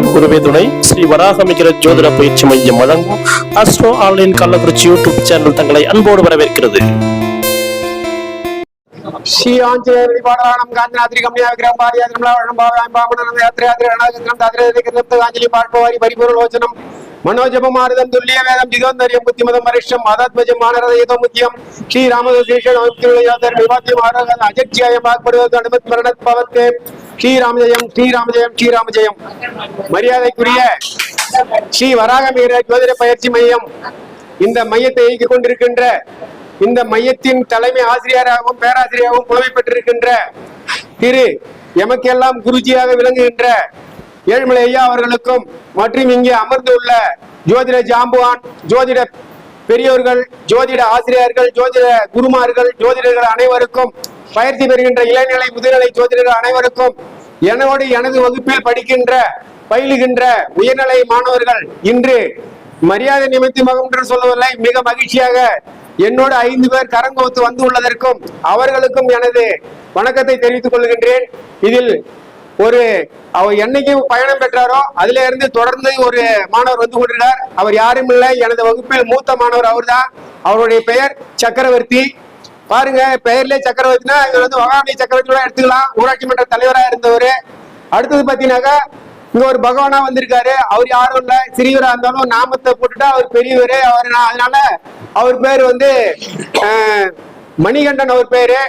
அன்னையின் குருவே ஸ்ரீ வராகமிகர ஜோதிட பயிற்சி மையம் வழங்கும் astro online Kallakurichi YouTube channel தங்களை அன்போடு வரவேற்கிறது. ஸ்ரீ ஆஞ்சநேயர் பாடலானம் காஞ்சநாதிரி கம்மியா விக்கிரம் பாரியாதிரம் பாவனம் பாவனம் பாவனம் அனாஜந்திரம் தாதிரை காஞ்சலி பாட்பவாரி பரிபூர்ண லோச்சனம் മനോജപമാരതം തുല്യവേദം ജിതോന്തര്യം ബുദ്ധിമതം വരിഷ്ഠം മാതാത്മജം മാനരഥയതോ ஸ்ரீ ശ്രീരാമദശേഷണം അജക്ഷ്യായ പാക്പടുവത്തെ ஸ்ரீராமஜெயம் ஸ்ரீராமஜெயம் ஸ்ரீராமஜெயம். மரியாதைக்குரிய ஸ்ரீ வராகமீர ஜோதிட பயிற்சி மையம் இந்த மையத்தை இயக்கிக் கொண்டிருக்கின்ற இந்த மையத்தின் தலைமை ஆசிரியராகவும் பேராசிரியராகவும் புலமை பெற்றிருக்கின்ற திரு எமக்கெல்லாம் குருஜியாக விளங்குகின்ற ஏழுமலை ஐயா அவர்களுக்கும் மற்றும் இங்கே அமர்ந்துள்ள ஜோதிட ஜாம்புவான் ஜோதிட பெரியோர்கள் ஜோதிட ஆசிரியர்கள் ஜோதிட குருமார்கள் ஜோதிடர்கள் அனைவருக்கும் பயிற்சி பெறுகின்ற இளநிலை முதுநிலை ஜோதிடர்கள் அனைவருக்கும் என்னோடு எனது வகுப்பில் படிக்கின்ற பயிலுகின்ற உயர்நிலை மாணவர்கள் இன்று மரியாதை நிமித்தமாக என்று சொல்லவில்லை மிக மகிழ்ச்சியாக என்னோடு ஐந்து பேர் கரங்கோத்து வந்து உள்ளதற்கும் அவர்களுக்கும் எனது வணக்கத்தை தெரிவித்துக் கொள்கின்றேன். இதில் ஒரு அவர் என்னைக்கு பயணம் பெற்றாரோ அதுல இருந்து தொடர்ந்து ஒரு மாணவர் வந்து கொண்டிருந்தார். அவர் யாரும் இல்லை எனது வகுப்பில் மூத்த மாணவர் அவர்தான். அவருடைய பெயர் சக்கரவர்த்தி. பாருங்க பெயர்ல சக்கரவர்த்தினா இவர் வந்து வகாமி சக்கரவர்த்தி கூட எடுத்துக்கலாம். ஊராட்சி மன்ற தலைவரா இருந்தவர். அடுத்தது பாத்தீங்கன்னாக்கா இங்க ஒரு பகவானா வந்திருக்காரு. அவர் யாரும் இல்ல சிறியவரா இருந்தாலும் நாமத்தை போட்டுட்டா அவர் பெரியவர். அவர் நான் அதனால அவர் பேர் வந்து மணிகண்டன் அவர் பேரு.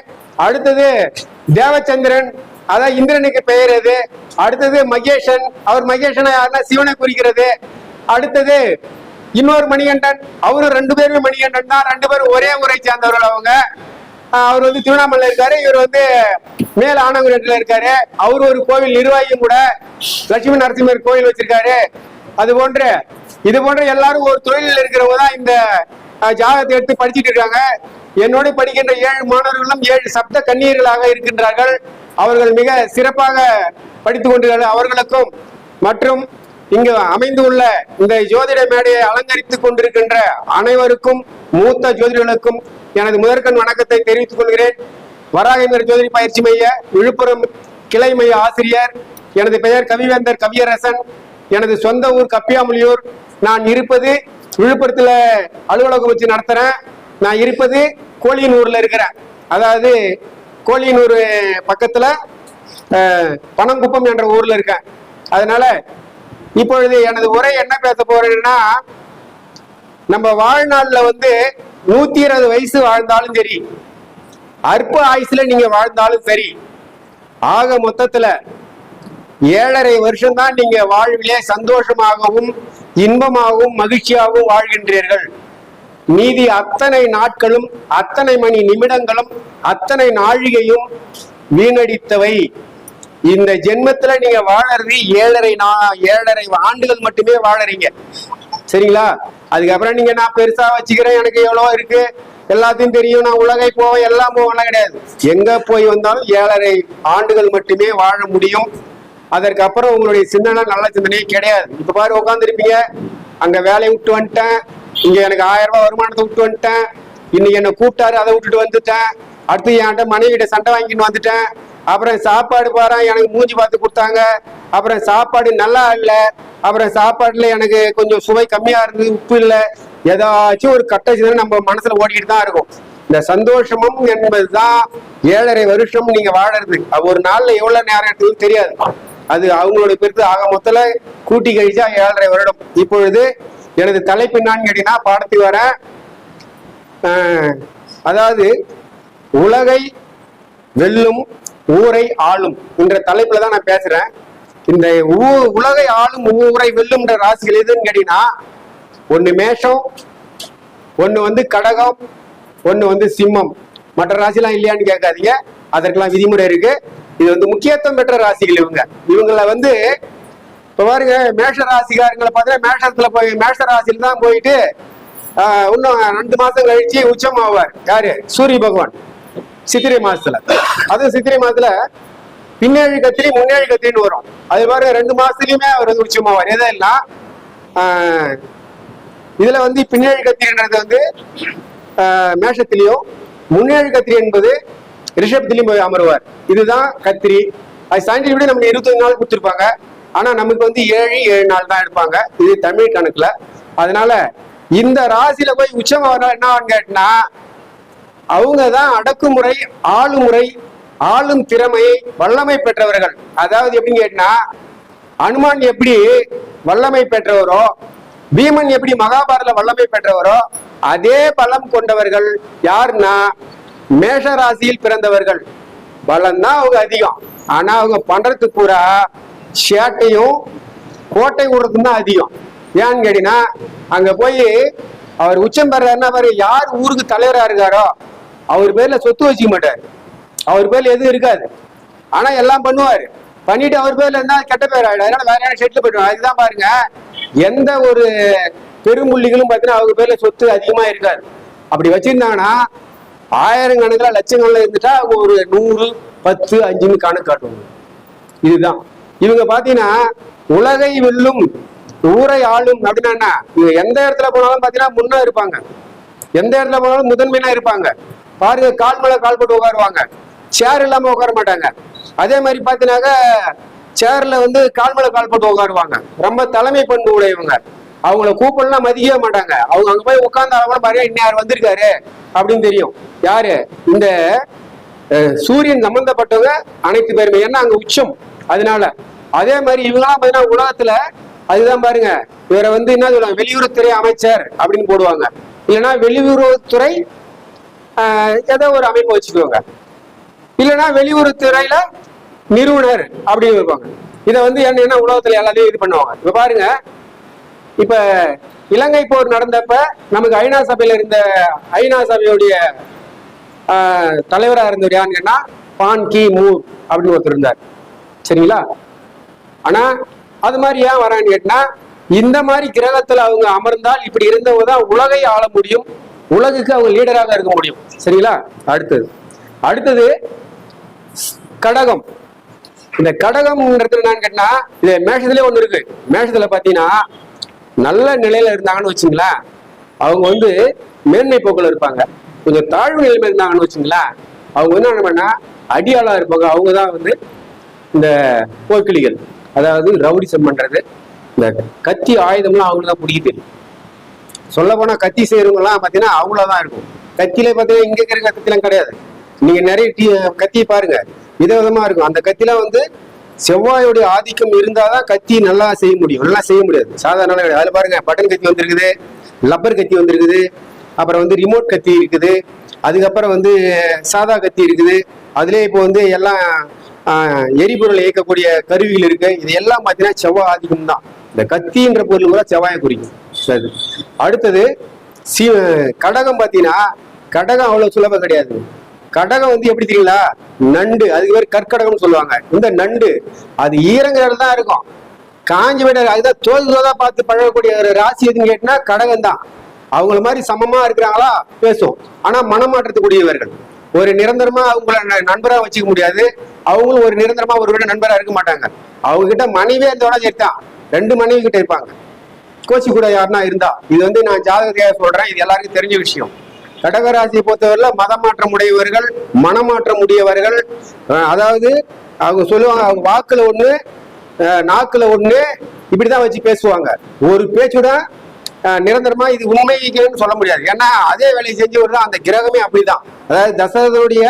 அடுத்தது தேவச்சந்திரன். அதான் இந்திரனுக்கு பெயர் அது அடுத்தது மகேஷன். அவர் மகேஷனை யாருன்னா? சிவனை குறிக்கிறது. அடுத்தது இன்னொரு மணிகண்டன். அவரும் ரெண்டு பேருமே மணிகண்டன் தான். ரெண்டு பேரும் ஒரே ஊரை சேர்ந்தவர்கள் அவங்க. அவர் வந்து திருவண்ணாமலை இருக்காரு. இவர் வந்து மேல் ஆனங்குரத்துல இருக்காரு. அவர் ஒரு கோவில் நிர்வாகியும் கூட. லட்சுமி நரசிம்மர் கோவில் வச்சிருக்காரு. அது போன்று இது போன்ற எல்லாரும் ஒரு தொழிலில் இருக்கிறவங்க தான் இந்த ஜாதகத்தை எடுத்து படிச்சிட்டு இருக்காங்க. என்னோடு படிக்கின்ற ஏழு மாணவர்களும் ஏழு சப்த கன்னியர்களாக இருக்கின்றார்கள். அவர்கள் மிக சிறப்பாக படித்துக் கொண்டிருக்கிறார்கள். அவர்களுக்கும் மற்றும் இங்கு அமைந்துள்ள இந்த ஜோதிட மேடையை அலங்கரித்துக் கொண்டிருக்கின்ற அனைவருக்கும் மூத்த ஜோதிடர்களுக்கும் எனது முதற்கண் வணக்கத்தை தெரிவித்துக் கொள்கிறேன். வராகேந்திர ஜோதிட பயிற்சி மைய விழுப்புரம் கிளை மைய ஆசிரியர் எனது பெயர் கவிவேந்தர் கவியரசன் எனது சொந்த ஊர் கப்பியாமொழியூர் நான் இருப்பது விழுப்புரத்துல அலுவலகம் வச்சு நடத்துறேன். நான் இருப்பது கோழியனூர்ல இருக்கிறேன். அதாவது கோழியனூர் பக்கத்தில் அஹ், பனங்குப்பம் என்ற ஊரில் இருக்கேன். அதனால இப்பொழுது எனது உரை என்ன பேச போறேன்னா நம்ம வாழ்நாளில் வந்து நூத்தி இருபது வயசு வாழ்ந்தாலும் சரி அற்ப ஆயுசுல நீங்க வாழ்ந்தாலும் சரி ஆக மொத்தத்துல ஏழரை வருஷம்தான் நீங்கள் நீங்க வாழ்விலே சந்தோஷமாகவும் இன்பமாகவும் மகிழ்ச்சியாகவும் வாழ்கின்றீர்கள். மீதி அத்தனை நாட்களும் அத்தனை மணி நிமிடங்களும் அத்தனை நாழிகையும் வீணடித்தவை. இந்த ஜென்மத்துல நீங்க வாழறது ஏழரை நா ஏழரை ஆண்டுகள் மட்டுமே வாழறீங்க. சரிங்களா? அதுக்கப்புறம் நீங்க நான் பெருசா வச்சுக்கிறேன் எனக்கு எவ்வளவு இருக்கு. எல்லாத்தையும் தெரியும். நான் உலகை போவேன். எல்லாம் போவேன்லாம் கிடையாது. எங்க போய் வந்தாலும் ஏழரை ஆண்டுகள் மட்டுமே வாழ முடியும். அதற்கப்புறம் உங்களுடைய சிந்தனை நல்ல சிந்தனையே கிடையாது. இப்ப பாரு உட்காந்துருப்பீங்க அங்க வேலையை விட்டு வந்துட்டேன். இங்க எனக்கு ஆயிரம் ரூபாய் வருமானத்தை விட்டு வந்துட்டேன். இன்னைக்கு என்ன கூப்பிட்டாரு அதை விட்டுட்டு வந்துட்டேன். அடுத்து என்கிட்ட மனைவிட சண்டை வாங்கிட்டு வந்துட்டேன். அப்புறம் சாப்பாடு பாரு எனக்கு மூஞ்சி பார்த்து கொடுத்தாங்க. அப்புறம் சாப்பாடு நல்லா இல்லை. அப்புறம் சாப்பாடுல எனக்கு கொஞ்சம் சுவை கம்மியா இருந்தது உப்பு இல்லை. ஏதாச்சும் ஒரு கட்டச்சு நம்ம மனசுல ஓடிக்கிட்டு தான் இருக்கும். இந்த சந்தோஷமும் என்பதுதான் ஏழரை வருஷம் நீங்க வாழறது. ஒரு நாள்ல எவ்வளவு நேரம் எடுத்தது தெரியாது. அது அவங்களோட பெருத்து ஆக மொத்தல கூட்டி கழிச்சா ஏழரை வருடம். இப்பொழுது எனது தலைப்பு என்னன்னு கேட்டீங்கன்னா பாடத்துக்கு வரேன் அதாவது உலகை வெல்லும் ஊரை ஆளும் என்ற தலைப்புல தான் நான் பேசுறேன். இந்த ஊ- உலகை ஆளும் ஊரை வெல்லும்ன்ற ராசிகள் எதுன்னு கேட்டீங்கன்னா ஒன்று மேஷம் ஒன்று வந்து கடகம் ஒன்று வந்து சிம்மம். மற்ற ராசிலாம் இல்லையான்னு கேட்காதீங்க. அதற்கெல்லாம் விதிமுறை இருக்கு. இது வந்து முக்கியத்துவம் பெற்ற ராசிகள் இவங்க. இவங்களை வந்து இப்போ பாருங்க மேஷ ராசிக்காரங்களை பார்த்தா மேஷத்துல போய் மேஷ ராசியில தான் போயிட்டு இன்னும் ரெண்டு மாசம் கழிச்சு உச்சம் ஆவார். யாரு? சூரிய பகவான். சித்திரை மாசத்துல. அதுவும் சித்திரை மாசத்துல பின்னேழு கத்திரி முன்னேழு கத்திரின்னு வரும். அது பாருங்க ரெண்டு மாசத்துலயுமே அவர் வந்து உச்சமாவார் எதெல்லாம் ஆஹ், இதுல வந்து பின்னேழு கத்திரின்றது வந்து மேஷத்திலையும் முன்னேழு கத்திரி என்பது ரிஷபத்திலையும் போய் அமருவார். இதுதான் கத்திரி. அது சயின்டிஃபிக் நம்ம இருபத்தஞ்சு நாள் கொடுத்துருப்பாங்க. ஆனா நமக்கு வந்து ஏழு ஏழு நாள் தான் எடுப்பாங்க. இது தமிழ் கணக்குல. அதனால இந்த ராசியில போய் உச்சம் என்ன கேட்டினா அவங்க தான் அடக்குமுறை ஆளுமுறை ஆளும் திறமை வல்லமை பெற்றவர்கள். அதாவது எப்படின்னு கேட்டா அனுமான் எப்படி வல்லமை பெற்றவரோ பீமன் எப்படி மகாபாரத வல்லமை பெற்றவரோ அதே பலம் கொண்டவர்கள் யாருன்னா மேஷ ராசியில் பிறந்தவர்கள். பலம் தான் அவங்க அதிகம். ஆனா அவங்க பண்றது பூரா சேட்டையும் கோட்டை விடுறதும் தான் அதிகம். ஏன்னு கேட்டீங்கன்னா அங்கே போய் அவர் உச்சம் பெறாருன்னா அவர் யார் ஊருக்கு தலைவராக இருக்காரோ அவர் பேரில் சொத்து வச்சுக்க மாட்டார். அவர் பேரில் எதுவும் இருக்காது. ஆனால் எல்லாம் பண்ணுவார். பண்ணிட்டு அவர் பேர்ல இருந்தால் கெட்ட பேர் ஆகிடும் அதனால வேற யாரும் செட்டில் போயிடுவாங்க அதுதான் பாருங்க எந்த ஒரு பெரும்புள்ளிகளும் பார்த்தீங்கன்னா அவங்க பேர்ல சொத்து அதிகமாக இருக்காது. அப்படி வச்சிருந்தாங்கன்னா ஆயிரம் கணக்கில் லட்சங்கள்ல இருந்துட்டா அவங்க ஒரு நூறு பத்து அஞ்சுன்னு கணக்கு காட்டுவாங்க. இதுதான். இவங்க பாத்தீங்கன்னா உலகை வெல்லும் ஊரை ஆளும் அப்படின்னா என்ன? இவங்க எந்த இடத்துல போனாலும் பாத்தீங்கன்னா முன்னா இருப்பாங்க. எந்த இடத்துல போனாலும் முதன்மையா இருப்பாங்க. பாருங்க கால் மேல கால் போட்டு உட்காருவாங்க. சேர் இல்லாம உட்கார மாட்டாங்க. அதே மாதிரி பாத்தீங்கன்னாக்க சேர்ல வந்து கால் மேல கால் போட்டு உட்காருவாங்க. ரொம்ப தலைமை பண்பு உடையவங்க. அவங்கள கூப்பிடலாம் மதிக்கவே மாட்டாங்க. அவங்க அங்க போய் உட்கார்ந்து கூட பாருங்க இன்னும் யார் வந்திருக்காரு? அப்படின்னு தெரியும். யாரு? இந்த சூரியன் சம்பந்தப்பட்டவங்க அனைத்து பேருமே. ஏன்னா அங்க உச்சம். அதனால அதே மாதிரி இவங்களாம் பாத்தீங்கன்னா உலகத்துல அதுதான் பாருங்க. இவரை வந்து என்ன சொல்லுவாங்க? வெளியுறவுத்துறை அமைச்சர் அப்படின்னு போடுவாங்க. இல்லைன்னா வெளியுறவுத்துறை ஏதோ ஒரு அமைப்பு வச்சுக்குவாங்க. இல்லைன்னா வெளியுறவுத்துறையில நிறுவனர் அப்படின்னு இருப்பாங்க இதை வந்து என்ன உலகத்துல எல்லாத்தையும் இது பண்ணுவாங்க. இப்ப பாருங்க. இப்ப இலங்கை போர் நடந்தப்ப நமக்கு ஐநா சபையில இருந்த ஐநா சபையுடைய தலைவராக இருந்தவர் யாருன்னு கேட்டா பான் கி மூர் அப்படின்னு ஒருத்தர் இருந்தார். சரிங்களா? ஆனா அது மாதிரி ஏன் வரான்னு கேட்டா இந்த மாதிரி கிரகத்துல அவங்க அமர்ந்தால் இப்படி இருந்தவங்க தான் உலகை ஆள முடியும் உலகுக்கு அவங்க லீடராக இருக்க முடியும். சரிங்களா? அடுத்தது. அடுத்தது கடகம். இந்த கடகம்ன்றது என்னன்னு கேட்டா இது மேஷத்துலயே ஒண்ணு இருக்கு. மேஷத்துல பாத்தீங்கன்னா நல்ல நிலையில இருந்தாங்கன்னு வச்சுங்களேன் அவங்க வந்து மேன்மை போக்கில் இருப்பாங்க. கொஞ்சம் தாழ்வு நிலைமை இருந்தாங்கன்னு வச்சுங்களேன் அவங்க வந்து என்ன பண்ணா அடியாளா இருப்பாங்க. அவங்க தான் வந்து இந்த போர்க்கிளிகள். அதாவது ரவுடிசம் பண்றது. இந்த கத்தி ஆயுதம்லாம் அவங்களுக்கு தான் பிடிக்க தெரியும் சொல்ல போனா கத்தி செய்யறவங்கலாம் பாத்தீங்கன்னா அவங்களதான் இருக்கும். கத்தியில பாத்தீங்கன்னா இங்க இருக்கிற கத்திலாம் கிடையாது. நீங்க நிறைய டீ கத்தியை பாருங்க. விதவிதமா இருக்கும். அந்த கத்தில வந்து செவ்வாயோடைய ஆதிக்கம் இருந்தாதான் கத்தி நல்லா செய்ய முடியும். நல்லா செய்ய முடியாது. சாதாரண கிடையாது. அதுல பாருங்க பட்டன் கத்தி வந்திருக்குது லப்பர் கத்தி வந்திருக்குது அப்புறம் வந்து ரிமோட் கத்தி இருக்குது. அதுக்கப்புறம் வந்து சாதா கத்தி இருக்குது. அதுலேயே இப்போ வந்து எல்லாம் எரிபொருள் இயக்கக்கூடிய கருவிகள் இருக்கு. இது எல்லாம் பார்த்தீங்கன்னா செவ்வாய் ஆதிக்கம் தான். இந்த கத்தின்ற பொருள் கூட செவ்வாயை குறிக்கும். சரி. அடுத்தது சி கடகம் பார்த்தீங்கன்னா கடகம் அவ்வளோ சுலபம் கிடையாது. கடகம் வந்து எப்படி தெரியுங்களா? நண்டு அதுக்கு பேர் கற்கடகம்னு சொல்லுவாங்க. இந்த நண்டு அது ஈரங்கிறது தான் இருக்கும். காஞ்சி விட அதுதான் தோல் தோதா பார்த்து பழகக்கூடிய ஒரு ராசி எதுன்னு கேட்டினா கடகம் தான். அவங்கள மாதிரி சமமா இருக்கிறாங்களா? பேசும் ஆனா மனமாற்றத்துக்குரியவர்கள். ஒரு நிரந்தரமா அவங்கள ந- நண்பரா வச்சுக்க முடியாது. அவங்களும் ஒரு நிரந்தரமா ஒரு விட நண்பரா இருக்க மாட்டாங்க. அவங்க கிட்ட மனைவியே இருந்தோட சேர்த்தான் ரெண்டு மனைவி கிட்ட இருப்பாங்க. கோச்சி கூட யாருன்னா இருந்தா இது வந்து நான் ஜாதகத்தையாக சொல்றேன் இது எல்லாருக்கும் தெரிஞ்ச விஷயம். கடகராசியை பொறுத்தவரையில மதமாற்றம் உடையவர்கள் மனமாற்றம் உடையவர்கள் அதாவது அவங்க சொல்லுவாங்க அவங்க வாக்குல ஒண்ணு நாக்குல ஒண்ணு இப்படிதான் வச்சு பேசுவாங்க. ஒரு பேச்சுட நிரந்தரமா இது உண்மைன்னு சொல்ல முடியாது. ஏன்னா அதே வேலையை செஞ்சு வருது அந்த கிரகமே அப்படிதான். அதாவது தசரதனுடைய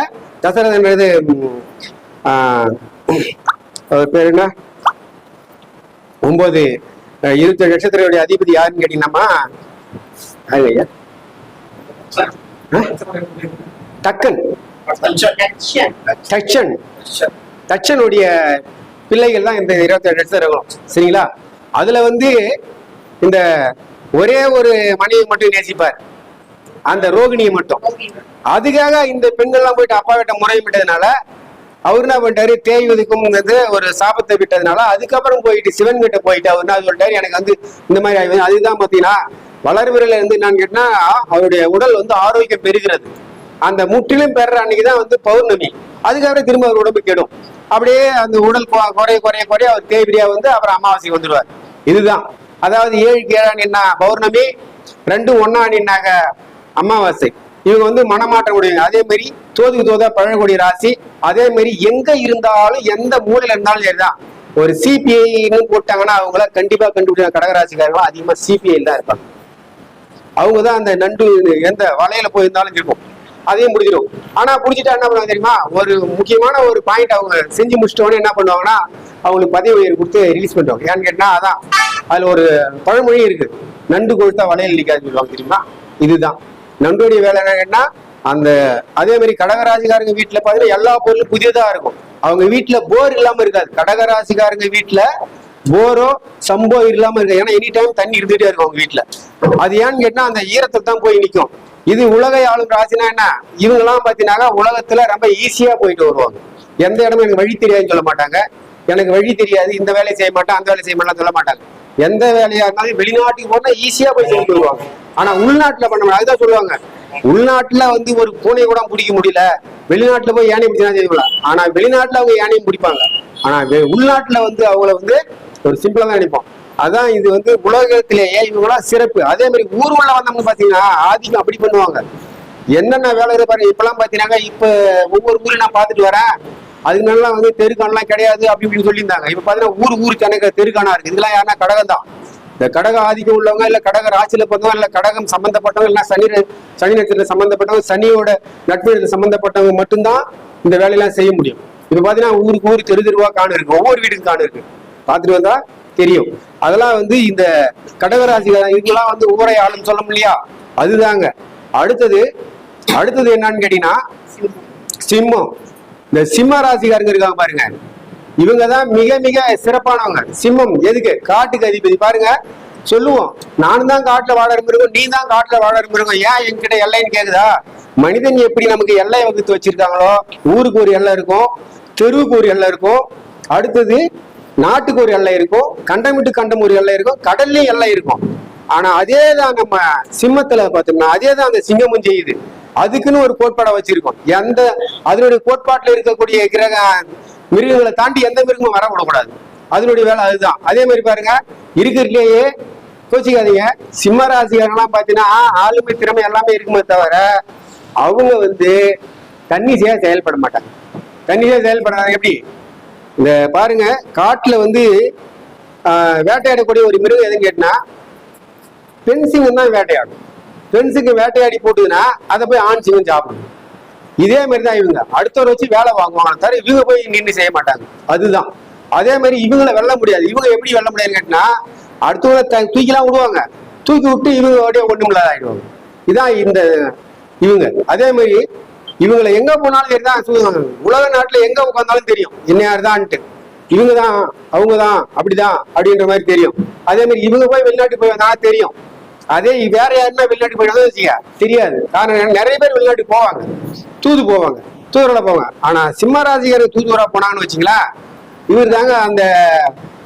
தசரதன்றது அவர் பேர் என்ன? ஒன்பது அஹ், இருபத்தி நட்சத்திரங்களுடைய அதிபதி யாருன்னு கேட்டீங்கன்னா? டக்கன் தட்சன் தட்சனுடைய பிள்ளைகள் தான் இந்த இருபத்தி நட்சத்திரங்களும் சரிங்களா? அதுல வந்து இந்த ஒரே ஒரு மனைவி மட்டும் நேசிப்பார். அந்த ரோகிணியை மட்டும். அதுக்காக இந்த பெண்கள்லாம் போயிட்டு அப்பா கிட்ட முறையிட்டதுனால அவர் என்ன பண்ணிட்டாரு தேய் ஒதுக்கும் வந்து ஒரு சாபத்தை விட்டதுனால அதுக்கப்புறம் போயிட்டு சிவன் கிட்ட போயிட்டு அவர் என்ன சொல்லிட்டாரு எனக்கு வந்து இந்த மாதிரி ஆகி- அதுதான் பார்த்தீங்கன்னா வளர்விரல இருந்து என்னன்னு கேட்டா அவருடைய உடல் வந்து ஆரோக்கியம் பெறுகிறது அந்த முற்றிலும் பெற அன்னைக்கு தான் வந்து பௌர்ணமி. அதுக்கப்புறம் திரும்ப அவர் உடம்பு கெடும். அப்படியே அந்த உடல் குறைய குறைய குறைய அவர் தேய்பிரியா வந்து அப்புறம் அமாவாசை வந்துடுவார். இதுதான். அதாவது ஏழு கேழா நின்னா பௌர்ணமி. ரெண்டு ஒன்னா நின்னாக அமாவாசை. இவங்க வந்து மனமாற்றம் உடையவங்க. அதே மாதிரி தோதுக்கு தோதா பழகக்கூடிய ராசி அதே மாதிரி எங்க இருந்தாலும் எந்த மூலையில இருந்தாலும் சரிதான். ஒரு சிபிஐன்னு போட்டாங்கன்னா அவங்கள கண்டிப்பா கண்டுபிடிச்ச கடகராசிக்காரங்களும் அதிகமா சிபிஐ தான் இருப்பாங்க. அவங்க தான் அந்த நண்டு எந்த வலையில போயிருந்தாலும் இருக்கும் அதையும் முடிஞ்சிடும். ஆனா புடிச்சிட்டா என்ன பண்ணுவாங்க தெரியுமா? ஒரு முக்கியமான ஒரு பாயிண்ட் அவங்க செஞ்சு முடிச்சிட்டோன்னு என்ன பண்ணுவாங்கன்னா அவங்களுக்கு பதவி உயர்வு கொடுத்து ரிலீஸ் பண்ணுவாங்க ஏன்னு கேட்டா அதான். அதுல ஒரு பழமொழி இருக்கு. நண்டு கொழுத்தா வலையில் நிக்காதுன்னு சொல்லுவாங்க தெரியுமா? இதுதான். நண்டோடி வேலை என்னன்னா அந்த அதே மாதிரி கடகராசிக்காரங்க வீட்டுல பாத்தீங்கன்னா எல்லா பொருளும் புதியதா இருக்கும். அவங்க வீட்டுல போர் இல்லாம இருக்காது. கடகராசிக்காரங்க வீட்டுல போரோ சம்போ இல்லாம இருக்கு ஏன்னா எனி டைம் தண்ணி இருந்துட்டே இருக்கும் அவங்க வீட்டுல அது ஏன்னு கேட்டா அந்த ஈரத்தை தான் போய் நிற்கும் இது உலகை ஆளும் ராசினா என்ன? இவங்க எல்லாம் பாத்தீங்கன்னா உலகத்துல ரொம்ப ஈஸியா போயிட்டு வருவாங்க. எந்த இடமும் எனக்கு வழி தெரியாதுன்னு சொல்ல மாட்டாங்க. எனக்கு வழி தெரியாது. இந்த வேலையை செய்ய மாட்டேன் அந்த வேலையை செய்ய மாட்டேன் சொல்ல மாட்டாங்க. எந்த வேலையா இருந்தாலும் வெளிநாட்டுக்கு போனா ஈஸியா போய் செஞ்சு போடுவாங்க ஆனா உள்நாட்டுல பண்ண முடியாது அதுதான் சொல்லுவாங்க. உள்நாட்டுல வந்து ஒரு பூனை கூட பிடிக்க முடியல. வெளிநாட்டுல போய் யானை பிடிச்சா செய்யலாம் ஆனா வெளிநாட்டுல அவங்க யானையும் பிடிப்பாங்க. ஆனா வெ- உள்நாட்டுல வந்து அவங்கள வந்து ஒரு சிம்பிளா தான் நினைப்போம். அதான் இது வந்து உலகத்திலேயே இவங்களாம் சிறப்பு. அதே மாதிரி ஊர் உள்ள வந்தவங்க பாத்தீங்கன்னா ஆதிக்கம் அப்படி பண்ணுவாங்க. என்னென்ன வேலை இருப்பாரு இப்பெல்லாம் பாத்தீங்கன்னா இப்ப ஒவ்வொரு ஊரையும் நான் பாத்துட்டு வரேன். அதனாலலாம் வந்து தெருக்கானெல்லாம் கிடையாது அப்படி இப்படின்னு சொல்லியிருந்தாங்க. இப்போ பார்த்தீங்கன்னா ஊர் ஊர் கணக்கு தெருக்கானா இருக்கு. இதெல்லாம் யாருன்னா கடகம் தான் இந்த கடக ஆதிக்கம் உள்ளவங்க இல்லை கடக ராசியில் பிறந்தவங்க இல்லை கடகம் சம்மந்தப்பட்டவங்க இல்லை சனி சனி நட்சத்திரத்துல சம்மந்தப்பட்டவங்க சனியோட நட்பு சம்பந்தப்பட்டவங்க மட்டும்தான் இந்த வேலையெல்லாம் செய்ய முடியும். இப்போ பார்த்தீங்கன்னா ஊருக்கு ஊர் தெரு தெருவா காணு இருக்கு. ஒவ்வொரு வீட்டுக்கு காணு இருக்கு. பார்த்துட்டு வந்தா தெரியும். அதெல்லாம் வந்து இந்த கடகராசி இதுக்கெல்லாம் வந்து ஊரை ஆளுன்னு சொல்ல முடியா அதுதாங்க. அடுத்தது அடுத்தது என்னன்னு கேட்டீங்கன்னா சிம்மம். இந்த சிம்ம ராசிக்காரங்க இருக்காங்க பாருங்க. இவங்க தான் மிக மிக சிறப்பானவங்க. சிம்மம் எதுக்கு? காட்டுக்கு அதிபதி பாருங்க. சொல்லுவோம். நானும் தான் காட்டுல வாழ மிருகம் நீ தான் காட்டுல வாழ மிருகம் ஏன் என்கிட்ட எல்லைன்னு கேக்குதா? மனிதன் எப்படி நமக்கு எல்லை வகுத்து வச்சிருக்காங்களோ ஊருக்கு ஒரு எல்லை இருக்கும் தெருவுக்கு ஒரு எல்லை இருக்கும். அடுத்தது நாட்டுக்கு ஒரு எல்லை இருக்கும் கண்டம் விட்டு கண்டம் ஒரு எல்லை இருக்கும் கடல்லையும் எல்லை இருக்கும். ஆனா அதே தான் நம்ம சிம்மத்துல பார்த்தோம்னா அதே தான் அந்த சிங்கமும் செய்யுது. அதுக்குன்னு ஒரு கோட்பாடை வச்சிருக்கோம். எந்த அதனுடைய கோட்பாட்டில் இருக்கக்கூடிய கிரக மிருகங்களை தாண்டி எந்த மிருகமும் வர விடக்கூடாது அதனுடைய வேலை அதுதான். அதே மாதிரி பாருங்க இருக்கிறதுலேயே கோச்சிக்காதீங்க. சிம்ம ராசிகாரெல்லாம் பார்த்தீங்கன்னா ஆளுமை திறமை எல்லாமே இருக்குமே தவிர அவங்க வந்து தன்னிசையா செயல்பட மாட்டாங்க. தன்னிசையா செயல்படாத எப்படி? இந்த பாருங்க காட்டுல வந்து வேட்டையாடக்கூடிய ஒரு மிருகம் எதுன்னு கேட்டினா பெண் சிங்கம் தான் வேட்டையாடும் பெண் சிங்கம் வேட்டையாடி போட்டுதுன்னா அதை போய் ஆண் சிங்கம் சாப்பிடும் இதே மாதிரி தான் இவங்க. அடுத்தவரை வச்சு வேலை வாங்குவாங்க தவிர இவங்க போய் நின்று செய்ய மாட்டாங்க. அதுதான். அதே மாதிரி இவங்களை வெல்ல முடியாது. இவங்க எப்படி வெல்ல முடியாதுன்னு கேட்டினா அடுத்தவங்களை த- தூக்கிலாம் விடுவாங்க. தூக்கி விட்டு இவங்க அப்படியே ஒன்றுமில்லாத ஆகிடுவாங்க இதான் இந்த இவங்க. அதே மாதிரி இவங்களை எங்க போனாலும் சரிதான் சொல்லுவாங்க உலக நாட்டுல எங்க உட்காந்தாலும் தெரியும். என்ன யாருதான்ட்டு. இவங்க தான் அவங்க தான் அப்படிதான் அப்படின்ற மாதிரி தெரியும். அதே மாதிரி இவங்க போய் வெளிநாட்டுக்கு போய் வந்தாலும் தெரியும். அதே வேற யாருன்னா வெளிநாட்டு போயிட்டு வச்சுக்க தெரியாது. காரணம் நிறைய பேர் வெளிநாட்டு போவாங்க. தூது போவாங்க. தூதுவரில் போவாங்க. ஆனா சிம்மராசிகர் தூதுவரா போனாங்கன்னு வச்சுங்களேன் இவர் தாங்க அந்த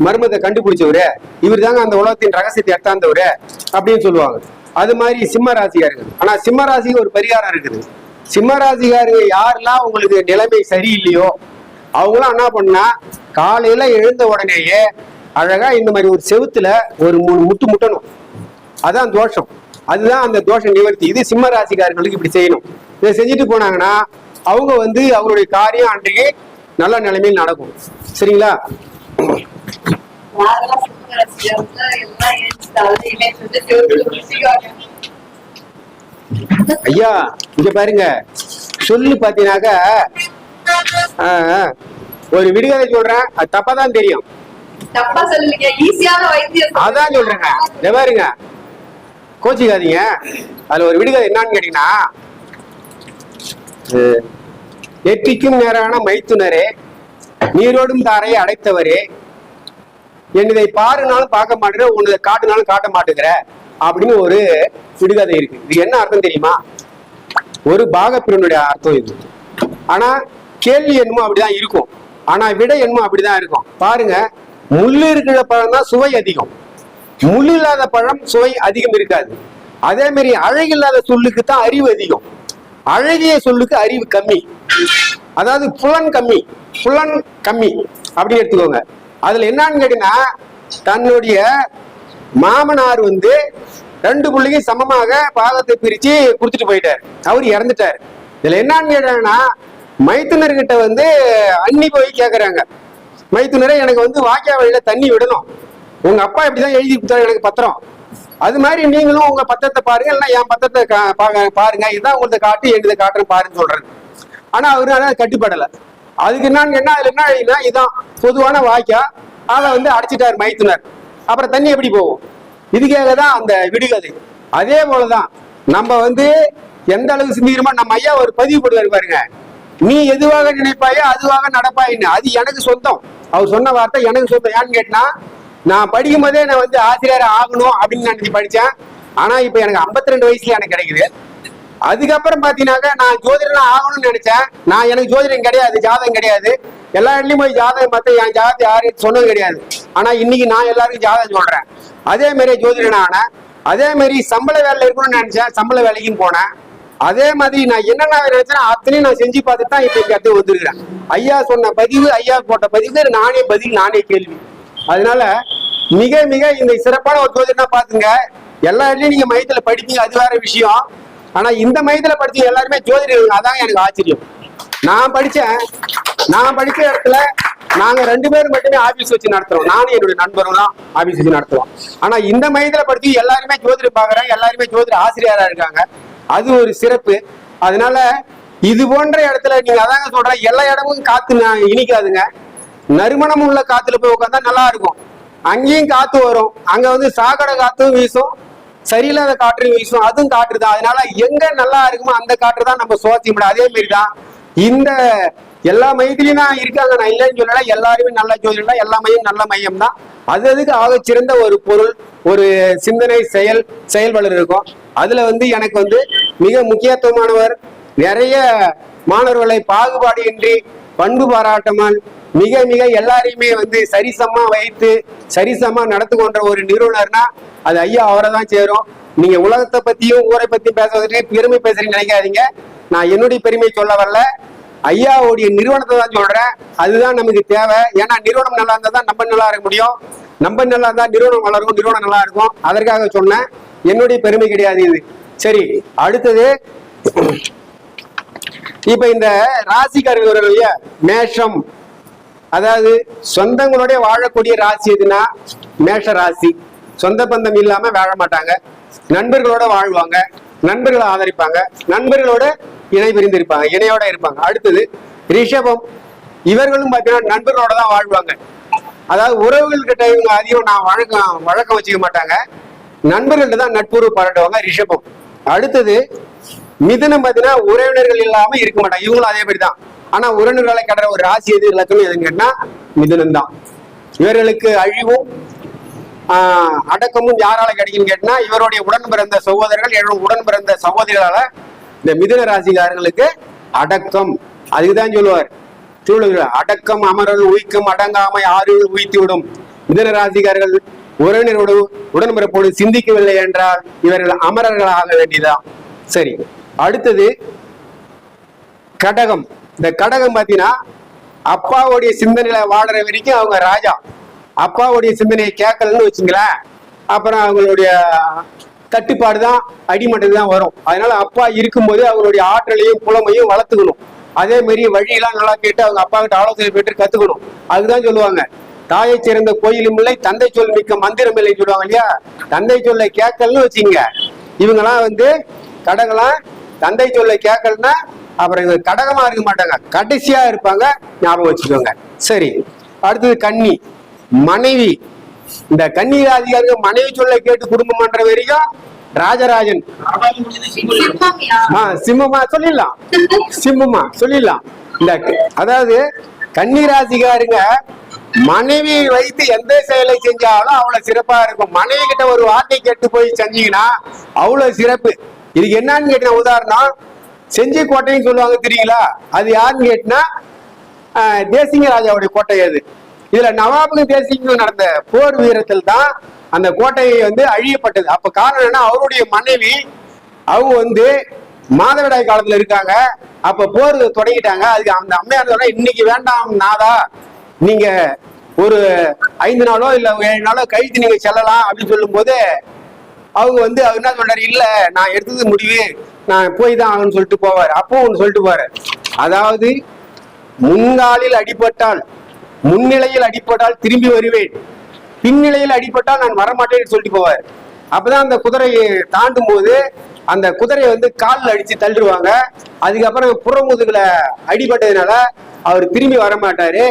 மர்மத்தை கண்டுபிடிச்சவரு. இவர் தாங்க அந்த உலகத்தின் ரகசியத்தை எடுத்தாந்தவரு அப்படின்னு சொல்லுவாங்க. அது மாதிரி சிம்ம ராசிகாரங்க ஆனா சிம்ம ராசிக்கு ஒரு பரிகாரம் இருக்குது. சிம்ம ராசிகாரங்க யாரெல்லாம் உங்களுக்கு நிலைமை சரியில்லையோ அவங்களாம் என்ன பண்ணா காலையில எழுந்த உடனேயே அழகா இந்த மாதிரி ஒரு செவுத்துல ஒரு மூணு முட்டு முட்டணும். அதான் தோஷம். அதுதான் அந்த தோஷ நிவர்த்தி. இது சிம்ம ராசிக்காரங்களுக்கு இப்படி செய்யணும். இதை செஞ்சுட்டு போனாங்கன்னா அவங்க வந்து அவங்களுடைய காரியம் அன்றைக்கு நல்ல நிலைமையில் நடக்கும். சரிங்களா. ஐயா இங்க பாருங்க. சொல்லு பாத்தீங்கன்னாக்க ஒரு விடுகதை சொல்றேன். அது தப்பா தான் தெரியும். அதான் சொல்றேங்க. பாருங்க. கோச்சிக்காதீங்க. அதுல ஒரு விடுகதை என்னன்னு கேட்டீங்கன்னா எட்டிக்கும் நெற்றிக்கும் நேரான மைத்துனரே நீரோடும் தாரையை அடைத்தவரே என்னதை பாருனாலும் பார்க்க மாட்டேங்கிற உன்னதை காட்டுனாலும் காட்ட மாட்டேங்கிற அப்படின்னு ஒரு விடுகதை இருக்கு. இது என்ன அர்த்தம் தெரியுமா? ஒரு பாகப்பிரினுடைய அர்த்தம் இது. ஆனா கேள்வி என்னமோ அப்படிதான் இருக்கும். ஆனா விடை என்னமோ அப்படிதான் இருக்கும். பாருங்க முள்ளு இருக்கிற பழம் தான் சுவை அதிகம். முள் இல்லாத பழம் சுவை அதிகம் இருக்காது. அதே மாதிரி அழகில்லாத சொல்லுக்கு தான் அறிவு அதிகம். அழகிய சொல்லுக்கு அறிவு கம்மி. அதாவது புலன் கம்மி. புலன் கம்மி. அப்படின்னு எடுத்துக்கோங்க. அதுல என்னன்னு கேட்டீங்கன்னா தன்னுடைய மாமனார் வந்து ரெண்டு பிள்ளைங்க சமமாக பாதத்தை பிரிச்சு கொடுத்துட்டு போயிட்டார். அவர் இறந்துட்டார். இதுல என்னன்னு கேட்டாங்கன்னா மைத்துனர்கிட்ட வந்து அண்ணி போய் கேக்குறாங்க. மைத்துனரை எனக்கு வந்து வாக்கியா வழியில தண்ணி விடணும். உங்க அப்பா இப்படிதான் எழுதி கொடுத்தாரு எனக்கு பத்திரம். அது மாதிரி நீங்களும் உங்க பத்திரத்தை பாருங்க இல்லைன்னா என் பத்திரத்தை கா- பாருங்க. இதுதான் உங்களது காட்டு எங்களுது காட்டுறேன் பாருன்னு சொல்றேன் ஆனா அவரு அதான் கட்டுப்படலை. அதுக்கு என்னன்னு என்ன அதுல என்ன எழுதினா இதான் பொதுவான வாய்க்கா. அதை வந்து அடைச்சிட்டாரு மைத்துனர். அப்புறம் தண்ணி எப்படி போகும்? இதுக்காக தான் அந்த விடுகதை. அதே போலதான் நம்ம வந்து எந்த அளவுக்கு சிந்திக்கிறோமோ நம்ம ஐயா ஒரு பதிவு போடுவார் பாருங்க. நீ எதுவாக நினைப்பாயோ அதுவாக நடப்பாயின்னு. அது எனக்கு சொந்தம். அவர் சொன்ன வார்த்தை எனக்கு சொந்தம். ஏன்னு கேட்டினா நான் படிக்கும் போதே நான் வந்து ஆசிரியர் ஆகணும் அப்படின்னு நினைச்சு படிச்சேன். ஆனா இப்ப எனக்கு 52 ரெண்டு வயசுல எனக்கு கிடைக்குது. அதுக்கப்புறம் பாத்தீங்கன்னாக்கா நான் ஜோதிடம் ஆகணும்னு நினைச்சேன். நான் எனக்கு ஜோதிடம் கிடையாது ஜாதகம் கிடையாது. எல்லா இடத்துலயும் போய் ஜாதகம் பார்த்து என் ஜாதகத்தை யாரும் சொன்னது கிடையாது. ஆனா இன்னைக்கு நான் எல்லாருக்கும் ஜாதகம் சொல்றேன். அதே மாதிரி ஜோதிடன் ஆனேன். அதே மாதிரி சம்பள வேலையில இருக்கணும்னு நினைச்சேன். சம்பள வேலைக்கும் போனேன். அதே மாதிரி நான் என்னென்ன நினைச்சேன் அத்தனையும் நான் செஞ்சு பார்த்துட்டு தான் இப்போ இங்க அடுத்து வந்திருக்கிறேன். ஐயா சொன்ன பதிவு ஐயா போட்ட பதிவு நானே பதில் நானே கேள்வி. அதனால மிக மிக இந்த சிறப்பான ஒரு ஜோதிடனா பாத்துங்க. எல்லா இடத்துலயும் நீங்க மையத்துல படிப்பீங்க அது வேற விஷயம். ஆனா இந்த மையத்துல படிச்சீங்க எல்லாருமே ஜோதிடர்கள். அதான் எனக்கு ஆச்சரியம். நான் படிச்சேன் நான் படிச்ச இடத்துல நாங்க ரெண்டு பேரும் மட்டுமே ஆபீஸ் வச்சு நடத்துறோம். நானும் என்னுடைய நண்பரும் தான் ஆபீஸ் வச்சு நடத்துவோம் ஆனா இந்த மையத்துல படிச்சு எல்லாருமே ஜோதிடம் பாக்குறாங்க எல்லாருமே ஜோதிட ஆசிரியரா இருக்காங்க. அது ஒரு சிறப்பு. அதனால இது போன்ற இடத்துல நீங்க அதாங்க சொல்றேன் எல்லா இடமும் காத்து இனிக்காதுங்க. நறுமணம் உள்ள காத்துல போய் உட்காந்தா நல்லா இருக்கும். அங்கேயும் காத்து வரும். அங்க வந்து சாக்கடை காத்தும் வீசும். சரியில்லாத காற்று வீசும். அதுவும் காற்று தான். அதனால எங்க நல்லா இருக்குமோ அந்த காற்று தான் நம்ம சுவாசிக்க முடியும். அதே மாதிரி தான் இந்த எல்லா மையத்திலையும் தான் இருக்காங்க. நான் இல்லைன்னு சொல்லல. எல்லாருமே நல்ல ஜோதிடம் எல்லா மையம் நல்ல மையம் தான். அது அதுக்கு ஆகச்சிறந்த ஒரு பொருள் ஒரு சிந்தனை செயல் செயல்பாடு இருக்கும். அதுல வந்து எனக்கு வந்து மிக முக்கியத்துவமானவர் நிறைய மாணவர்களை பாகுபாடு இன்றி பண்பு பாராட்டமான் மிக மிக எல்லாரையுமே வந்து சரிசமா வைத்து சரிசமா நடத்து கொண்ட ஒரு நிறுவனர்னா அது ஐயா அவரை தான் சேரும். நீங்க உலகத்தை பத்தியும் ஊரை பத்தியும் பேசுறதுக்கு பெருமை பேசுறீங்கன்னு நினைக்காதீங்க. நான் என்னுடைய பெருமை சொல்ல வரல. ஐயாவுடைய நிறுவனத்தை தான் சொல்றேன். அதுதான் நமக்கு தேவை. ஏன்னா நிறுவனம் நல்லா இருந்தா தான் நம்ம நல்லா இருக்க முடியும். நம்ம நல்லா இருந்தா நிறுவனம் வளரும் நிறுவனம் நல்லா இருக்கும். அதற்காக சொன்னேன். என்னுடைய பெருமை கிடையாது இது. சரி அடுத்தது. இப்ப இந்த ராசிக்காரர்களுடைய மேஷம். அதாவது சொந்தங்களோட வாழக்கூடிய ராசி எதுனா மேஷ ராசி. சொந்த பந்தம் இல்லாம வாழ மாட்டாங்க. நண்பர்களோட வாழ்வாங்க. நண்பர்களை ஆதரிப்பாங்க. நண்பர்களோட இணை பிரிந்து இருப்பாங்க. இணையோட இருப்பாங்க. அடுத்தது ரிஷபம். இவர்களும் பார்த்தீங்கன்னா நண்பர்களோட தான் வாழ்வாங்க. அதாவது உறவுகள் கிட்ட இவங்க அதிகம் நான் வழக்கம் வழக்கம் வச்சுக்க மாட்டாங்க. நண்பர்கள்ட்ட தான் நட்புறவு பாராட்டுவாங்க ரிஷபம். அடுத்தது மிதுனம் பார்த்தீங்கன்னா உறவினர்கள் இல்லாம இருக்க மாட்டாங்க. இவங்களும் அதே மாதிரி தான். ஆனா உறவினர்களை கடற ஒரு ராசி எது இலக்கணம் எதுன்னு கேட்டா மிதுனம் தான் இவர்களுக்கு அழிவும் ஆஹ், அடக்கமும் யாரால கிடைக்குன்னு கேட்டா இவருடைய உடன் பிறந்த சகோதரர்கள் இவரும் உடன் பிறந்த சகோதரிகளால இந்த மிதுன ராசிக்காரங்களுக்கு அடக்கம். அதுக்குதான் சொல்லுவார். சூழல்கள் அடக்கம் அமரல் உயிக்கும் அடங்காமை ஆறுகள் உயித்து விடும். மிதன ராசிக்காரர்கள் உறவினரோடு உடன்பிறப்போடு சிந்திக்கவில்லை என்றால் இவர்கள் அமரர்கள் ஆக வேண்டியதான் சரி அடுத்தது கடகம். இந்த கடகம் பார்த்தீங்கன்னா அப்பாவுடைய சிந்தனையில வாடுற வரைக்கும் அவங்க ராஜா. அப்பாவுடைய சிந்தனையை கேட்கலன்னு வச்சுங்களேன் அப்புறம் அவங்களுடைய கட்டுப்பாடு தான் அடிமட்டத்துக்கு தான் வரும். அதனால அப்பா இருக்கும்போது அவங்களுடைய ஆற்றலையும் புலமையும் வளர்த்துக்கணும். அதே மாதிரி வழியெல்லாம் நல்லா கேட்டு அவங்க அப்பா கிட்ட ஆலோசனை பெற்று கத்துக்கணும். அதுதான் சொல்லுவாங்க. தாயை சிறந்த கோயிலும் இல்லை தந்தை சொல் மிக்க மந்திரம் இல்லைன்னு சொல்லுவாங்க இல்லையா? தந்தை சொல்லை கேட்கலன்னு வச்சுங்க இவங்கெல்லாம் வந்து கடகெல்லாம் தந்தை சொல்லை கேட்கலன்னா அப்புறம் இவங்க கடகமா இருக்க மாட்டாங்க. கடைசியா இருப்பாங்க ஞாபகம் வச்சுக்கோங்க. சரி அடுத்தது கன்னி. மனைவி. இந்த கன்னி ராசிகாருக்கு மனைவி சொல்லை கேட்டு குடும்பம் பண்ற வரைக்கும் ராஜராஜன். சிம்மமா சொல்லிடலாம். சிம்மமா சொல்லிடலாம். இந்த அதாவது கன்னிராசிக்காருங்க மனைவி வைத்து எந்த செயலை செஞ்சாலும் அவ்வளவு சிறப்பா இருக்கும். மனைவி கிட்ட ஒரு வார்த்தை கேட்டு போய் செஞ்சீங்கன்னா அவ்வளவு சிறப்பு. இதுக்கு என்னன்னு கேட்டீங்க உதாரணம் செஞ்சி கோட்டைன்னு சொல்லுவாங்க தெரியுங்களா? அது யாருன்னு கேட்டினா தேசிங்க ராஜாவுடைய கோட்டை அது. இதுல நவாபுக்கும் தேசிங்கும் நடந்த போர் வீரத்தில் தான் அந்த கோட்டை வந்து அழியப்பட்டது. அப்ப காரணம் என்ன அவருடைய மனைவி அவங்க வந்து மாதவிடாய் காலத்துல இருக்காங்க. அப்ப போர் தொடங்கிட்டாங்க. அதுக்கு அந்த அம்மையார் சொன்னா இன்னைக்கு வேண்டாம் நாதா. நீங்க ஒரு ஐந்து நாளோ இல்ல ஏழு நாளோ கழித்து நீங்க செல்லலாம். அப்படின்னு சொல்லும் போது அவங்க வந்து அவர் என்ன சொல்றாரு? இல்ல நான் எடுத்தது முடிவு. நான் போய் தான் ஆகணும்னு சொல்லிட்டு போவார். அப்போ ஒன்று சொல்லிட்டு போவாரு. அதாவது முன்காலில் அடிபட்டால் முன்னிலையில் அடிபட்டால் திரும்பி வருவேன். பின்னிலையில் அடிபட்டால் நான் வரமாட்டேன்னு சொல்லிட்டு போவார். அப்பதான் அந்த குதிரையை தாண்டும் போது அந்த குதிரையை வந்து காலில் அடிச்சு தள்ளிடுவாங்க. அதுக்கப்புறம் புறமுதுகுல அடிபட்டதுனால அவர் திரும்பி வர மாட்டாரு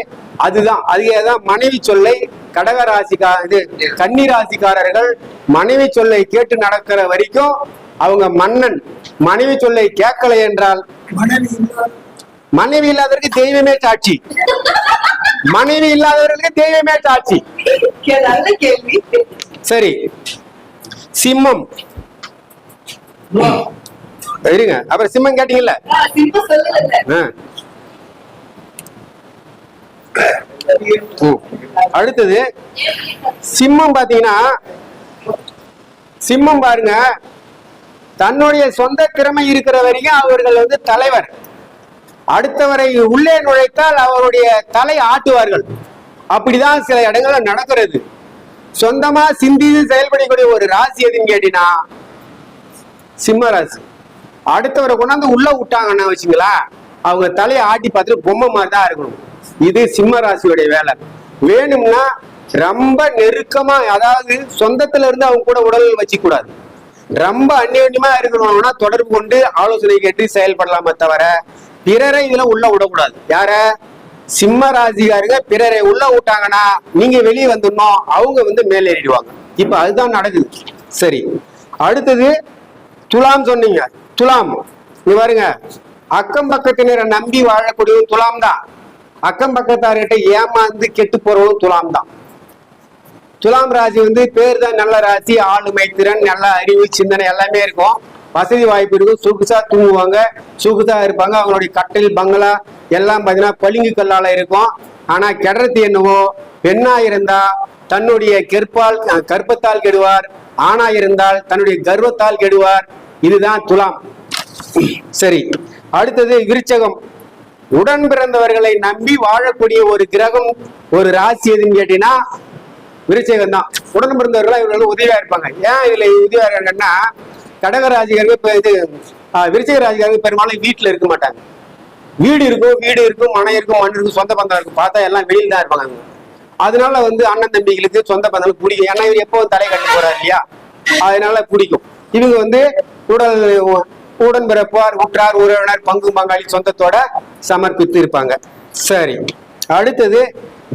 அதுதான் அதுதான் மனைவி சொல்லை கடக ராசிக்கா இது கன்னி ராசிக்காரர்கள் மனைவி சொல்லை கேட்டு நடக்கிற வரைக்கும் அவங்க மன்னன் மனைவி சொல்லை கேட்கலை என்றால்? மனைவி இல்லாதவருக்கு தெய்வமே சாட்சி. மனைவி இல்லாதவர்களுக்கு தெய்வமே சாட்சி. சரி. சிம்மம். இருங்க. அப்புறம் சிம்மம் கேட்டீங்கல்ல. அடுத்தது சிம்மம் பாத்தீங்கன்னா சிம்மம் பாருங்க தன்னுடைய சொந்த திறமை இருக்கிற வரைக்கும் அவர்கள் வந்து தலைவர். அடுத்தவரை உள்ளே நுழைத்தால் அவருடைய தலை ஆட்டுவார்கள். அப்படிதான் சில இடங்கள்ல நடக்கிறது. சொந்தமா சிந்தித்து செயல்படக்கூடிய ஒரு ராசி எதுன்னு கேட்டீங்கன்னா சிம்ம ராசி. அடுத்தவரை கொண்டாந்து உள்ள விட்டாங்கன்னா வச்சுங்களேன் அவங்க தலையை ஆட்டி பார்த்துட்டு பொம்மை மாதிரி தான் இருக்கணும். இது சிம்ம ராசியுடைய வேலை. வேணும்னா ரொம்ப நெருக்கமா அதாவது சொந்தத்துல இருந்து அவங்க கூட உடல் வச்சுக்கூடாது ரொம்ப அந்யோன்யமா இருக்கணும்னா தொடர்பு கொண்டு ஆலோசனை கேட்டு செயல்படலாமே தவிர பிறரை இதுல உள்ள விடக்கூடாது. யார? சிம்ம ராசிகாரங்க பிறரை உள்ள விட்டாங்கன்னா நீங்க வெளியே வந்துடணும். அவங்க வந்து மேலேறிடுவாங்க. இப்ப அதுதான் நடக்குது. சரி. அடுத்தது துலாம் சொன்னீங்க. துலாம். நீ பாருங்க. அக்கம் பக்கத்தினரை நம்பி வாழக்கூடியவன் துலாம் தான். அக்கம் பக்கத்தார்கிட்ட ஏமாந்து கெட்டு போறவன் துலாம் தான். துலாம் ராசி வந்து பேர் தான் நல்ல ராசி ஆளுமை திறன் நல்ல அறிவு சிந்தனை எல்லாமே இருக்கும். வசதி வாய்ப்பு இருக்கும். சுகுசா தூங்குவாங்க சுகுசா இருப்பாங்க. அவங்களுடைய கட்டில் பங்களா எல்லாம் பார்த்தீங்கன்னா பளிங்கு கல்லால இருக்கும். ஆனா கிடறது என்னவோ பெண்ணா இருந்தா தன்னுடைய கெற்பால் கர்ப்பத்தால் கெடுவார். ஆணா இருந்தால் தன்னுடைய கர்வத்தால் கெடுவார். இதுதான் துலாம். சரி அடுத்தது விருச்சகம். உடன் பிறந்தவர்களை நம்பி வாழக்கூடிய ஒரு கிரகம் ஒரு ராசி எதுன்னு கேட்டீங்கன்னா விருச்சகம் தான். உடன் பிறந்தவர்கள் இவர்கள் உதவியா இருப்பாங்க. ஏன் இதுல உதவியா இருக்காங்கன்னா கடக ராசிகர்கள் இப்ப இது ஆஹ், விருச்சிக ராசிகர்கள் பெரும்பாலும் வீட்டுல இருக்க மாட்டாங்க. வீடு இருக்கும் வீடு இருக்கும் மனை இருக்கும் மண் இருக்கும் சொந்த பந்தம் இருக்கும். பார்த்தா எல்லாம் வெளியில் தான் இருப்பாங்க அதனால வந்து அண்ணன் தம்பிகளுக்கு சொந்த பந்தங்களுக்கு பிடிக்கும். ஏன்னா இவர் எப்பவும் தலை கட்டி போறாரு இல்லையா? அதனால பிடிக்கும். இவங்க வந்து உடல் உடன்பிறப்பார் உற்றார் உறவினர் பங்கு பங்காளி சொந்தத்தோட சமர்ப்பித்து இருப்பாங்க. சரி. அடுத்தது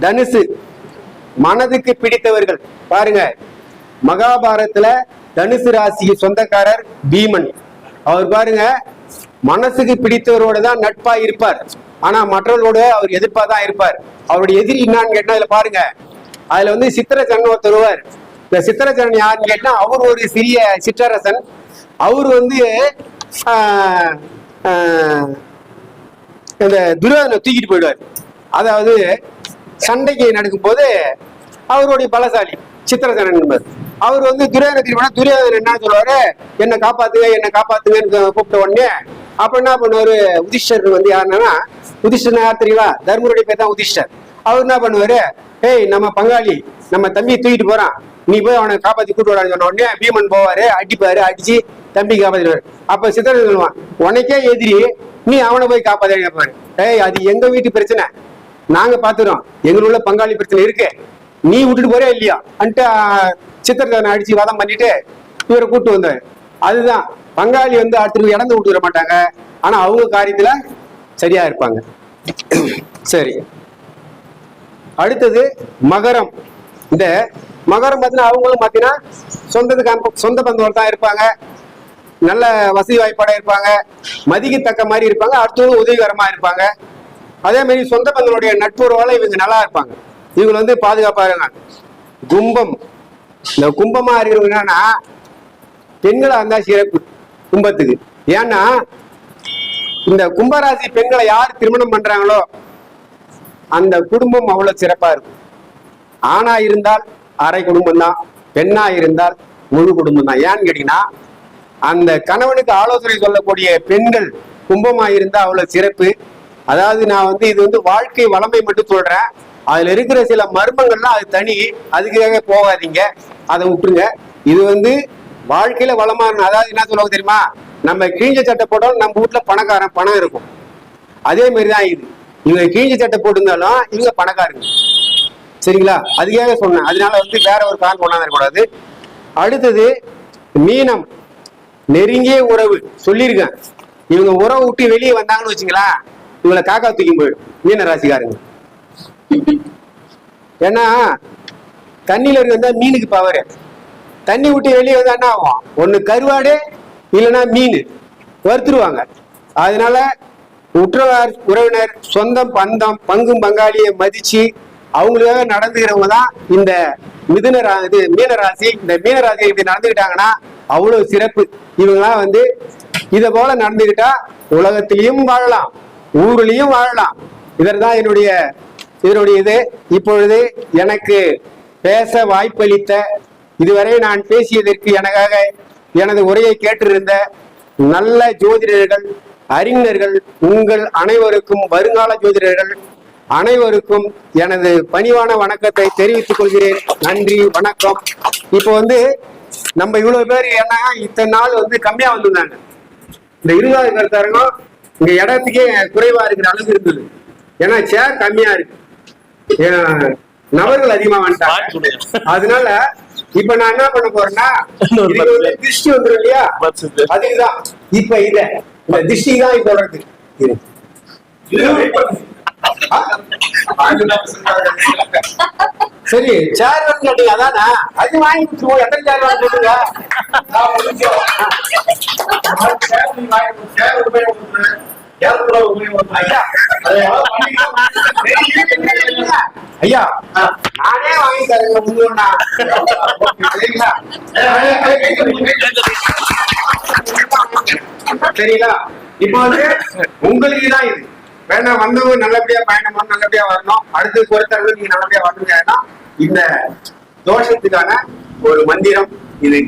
தனுசு. மனதுக்கு பிடித்தவர்கள். பாருங்க மகாபாரத்துல தனுசு ராசிக்கு சொந்தக்காரர் பீமன். அவர் பாருங்க மனசுக்கு பிடித்தவரோட தான் நட்பா இருப்பார். ஆனா மற்றவர்களோட அவர் எதிர்ப்பா தான் இருப்பார். அவருடைய எதிரி என்னான்னு கேட்டா இதுல பாருங்க அதுல வந்து சித்திரச்சன் ஒருத்தருவார் இந்த சித்திரச்சன் யாருன்னு கேட்டா அவர் ஒரு சிறிய சிற்றரசன். அவர் வந்து இந்த துரியோதனை தூக்கிட்டு போயிடுவார். அதாவது சண்டைக்கு நடக்கும் போது அவருடைய பலசாலி சித்திரசேனன் என்பது அவர் வந்து துரியோதனை திரும்பினா துரியோதன் என்ன சொல்லுவாரு? என்னை காப்பாத்துங்க என்னை காப்பாத்துங்கன்னு கூப்பிட்ட உடனே அப்ப என்ன பண்ணுவாரு? உதிஷ்டர் வந்து யாருன்னா உதிஷ்டர் யார் தெரியுமா? தர்மருடைய பேர் தான் உதிஷ்டர். அவர் என்ன பண்ணுவாரு? ஏய் நம்ம பங்காளி நம்ம தம்பியை தூக்கிட்டு போறான். நீ போய் அவனை காப்பாத்தி கூட்டு வரான்னு சொன்ன உடனே பீமன் போவாரு அடிப்பாரு அடிச்சு தம்பி காப்பாத்திடுவாரு. அப்ப சித்தரன் சொல்லுவான் உனக்கே எதிரி நீ அவனை போய் காப்பாத்த கேட்பாரு. ஏய் அது எங்க வீட்டு பிரச்சனை? நாங்க பாத்துறோம் எங்களுள்ள பங்காளி பிரச்சனை இருக்கு. நீ விட்டுட்டு போறே இல்லையா? அன்ட்டு சித்திரனை அடிச்சு வதம் பண்ணிட்டு இவரை கூட்டு வந்தாரு அதுதான். பங்காளி வந்து அடுத்து இடந்து விட்டு வர மாட்டாங்க. ஆனா அவங்க காரியத்துல சரியா இருப்பாங்க. சரி. அடுத்தது மகரம். இந்த மகரம் பார்த்தீங்கன்னா அவங்களும் பார்த்தீங்கன்னா சொந்தத்துக்கு சொந்த பந்தவர் தான் இருப்பாங்க. நல்ல வசதி வாய்ப்பாட இருப்பாங்க. மதிக்கத்தக்க மாதிரி இருப்பாங்க. அடுத்தவங்க உதவிகரமா இருப்பாங்க. அதே மாதிரி சொந்த பந்தனுடைய நட்புறவால இவங்க நல்லா இருப்பாங்க. இவங்க வந்து பாதுகாப்பா இருக்காங்க கும்பம். இந்த கும்பமா இருக்கிறவங்க என்னன்னா பெண்களா இருந்தா சிறப்பு கும்பத்துக்கு. ஏன்னா இந்த கும்பராசி பெண்களை யார் திருமணம் பண்றாங்களோ அந்த குடும்பம் அவ்வளவு சிறப்பா இருக்கும். ஆணா இருந்தால் அரை குடும்பம் தான் பெண்ணா இருந்தால் முழு குடும்பம் தான். ஏன்னு கேட்டீங்கன்னா அந்த கணவனுக்கு ஆலோசனை சொல்லக்கூடிய பெண்கள் கும்பமா இருந்தா அவ்வளவு சிறப்பு. அதாவது நான் வந்து இது வந்து வாழ்க்கை வளமை மட்டும் சொல்றேன். அதுல இருக்கிற சில மர்மங்கள்லாம் அது தனி. அதுக்காக போகாதீங்க. அதை விட்டுருங்க. இது வந்து வாழ்க்கையில வளமான அதாவது என்ன சொல்லுவாங்க தெரியுமா? நம்ம கிழிஞ்ச சட்டை போட்டாலும் நம்ம வீட்டுல பணக்காரன் பணம் இருக்கும். அதே மாதிரி தான் இது. இவங்க கீழ்ச்சி சட்டை போட்டிருந்தாலும் இவங்க பணக்காரங்க. சரிங்களா? அதுக்காக சொன்னேன். அதனால வந்து வேற ஒரு காரணம் கொண்டாந்து கூடாது. அடுத்தது மீனம். நெருங்கிய உறவு. சொல்லியிருக்கேன். இவங்க உறவு விட்டு வெளியே வந்தாங்கன்னு வச்சுங்களேன் இவங்களை காக்கா தூக்கி போயிடும். மீன ராசிக்காரங்க ஏன்னா தண்ணியில இருந்தா மீனுக்கு பவர் தண்ணி விட்டு வெளியே வந்தா என்ன ஆகும்? ஒண்ணு கருவாடு இல்லைன்னா மீன். வறுத்துருவாங்க. அதனால உற்றவார் உறவினர் சொந்தம் பந்தம் பங்கும் பங்காளியை மதிச்சு அவங்களுக்காக நடந்துக்கிறவங்க தான் இந்த மிதுன இது மீனராசி இந்த மீனராசி இப்படி நடந்துக்கிட்டாங்கன்னா அவ்வளவு சிறப்பு. இவங்கெல்லாம் வந்து இதை போல நடந்துக்கிட்டா உலகத்திலையும் வாழலாம் ஊர்லயும் வாழலாம். இதற்தான் என்னுடைய இதனுடைய இது இப்பொழுது எனக்கு பேச வாய்ப்பளித்த இதுவரை நான் பேசியதற்கு எனக்காக எனது உரையை கேட்டிருந்த நல்ல ஜோதிடர்கள் அறிஞர்கள் உங்கள் அனைவருக்கும் வருங்கால ஜோதிடர்கள் அனைவருக்கும் எனது பணிவான வணக்கத்தை தெரிவித்துக் கொள்கிறேன். நன்றி வணக்கம். இப்போ வந்து நம்ம இவ்வளவு பேர் ஏன்னா இத்தனை நாள் வந்து கம்மியா வந்திருந்தாங்க. இந்த இருபதாவது கருத்தாருங்க இங்க இடத்துக்கே குறைவா இருக்கிற அளவு இருந்தது. ஏன்னா சேர் கம்மியா இருக்கு. நபர்கள் அதிகமா வந்துட்டாங்க. அதனால இப்ப நான் என்ன பண்ண போறேன்னா. திருஷ்டி வந்துடும் இல்லையா. அதுக்குதான். இப்ப இத இந்த திருஷ்டி தான் இப்ப வர்றது? சரி சேர் வந்து கேட்டீங்க அதானா? அது வாங்கி கொடுத்துருவோம். எத்தனை சேர் வாங்கி கொடுங்க ஐயா ஐயா. நானே வாங்கி தரேங்க முன்னோண்ணா சரிங்களா? இப்போ வந்து உங்களுக்கு தான் இது. வேண்டாம் வந்தவங்க நல்லபடியா பயணம் நல்லபடியா வரணும். அடுத்து பொறுத்தவரை நீங்க நல்லபடியா வரணும் ஏன்னா இந்த தோஷத்துக்கான ஒரு மந்திரம் இது.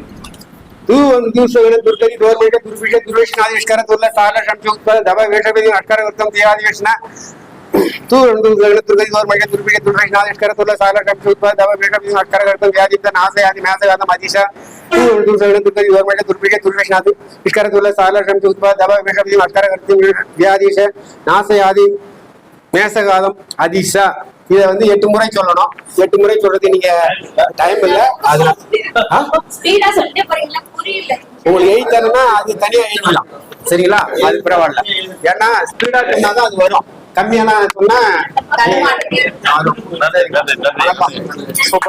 ಒಂದು ದಿವಸ ದುರ್ಗದಿ ಗೌರ್ಮೆಂಟ್ ದುರ್ವಿಷಯ ದುರ್ವೇಶನ ಆವಿಷ್ಕಾರ ದುರ್ಲ ಸಾಲ ಸಂಯುಕ್ತ ದಬ ವೇಷ ಬೇದಿ ಅಷ್ಕಾರ ಉತ್ತಮ ದೇಹ ಅಧಿವೇಶನ ತೂ ಒಂದು ದಿವಸಗಳ ದುರ್ಗದಿ ಗೌರ್ಮೆಂಟ್ ದುರ್ವಿಷಯ ದುರ್ವೇಶನ ಆವಿಷ್ಕಾರ ದುರ್ಲ ಸಾಲ ಸಂಯುಕ್ತ ದಬ ವೇಷ ಬೇದಿ ಅಷ್ಕಾರ ಉತ್ತಮ ದೇಹ ಅಧಿವೇಶನ ನಾಸೆ ಆದಿ ಮ್ಯಾಸೆ ಆದ ಮಾದೀಶ ತೂ ಒಂದು ದಿವಸಗಳ ದುರ್ಗದಿ ಗೌರ್ಮೆಂಟ್ ದುರ್ವಿಷಯ ದುರ್ವೇಶನ ಆವಿಷ್ಕಾರ ದುರ್ಲ ಸಾಲ ಸಂಯುಕ್ತ ದಬ ವೇಷ ಬೇದಿ ಅಷ್ಕಾರ ಉತ್ತಮ ದೇಹ ಅಧಿವೇಶನ ನಾಸೆ ಆದಿ ಮ್ಯಾಸಗಾದಂ ಅಧೀಶ இத வந்து எட்டு முறை சொல்லணும். எட்டு முறை சொல்றது நீங்க டைம் இல்ல. புரியல. உங்களுக்கு எழுத்தணும்னா அது தனியா எழுதலாம் சரிங்களா? அது பரவாயில்ல. ஏன்னா ஸ்பீடா சொன்னாதான் அது வரும். கம்மியான சொன்னா வரும்.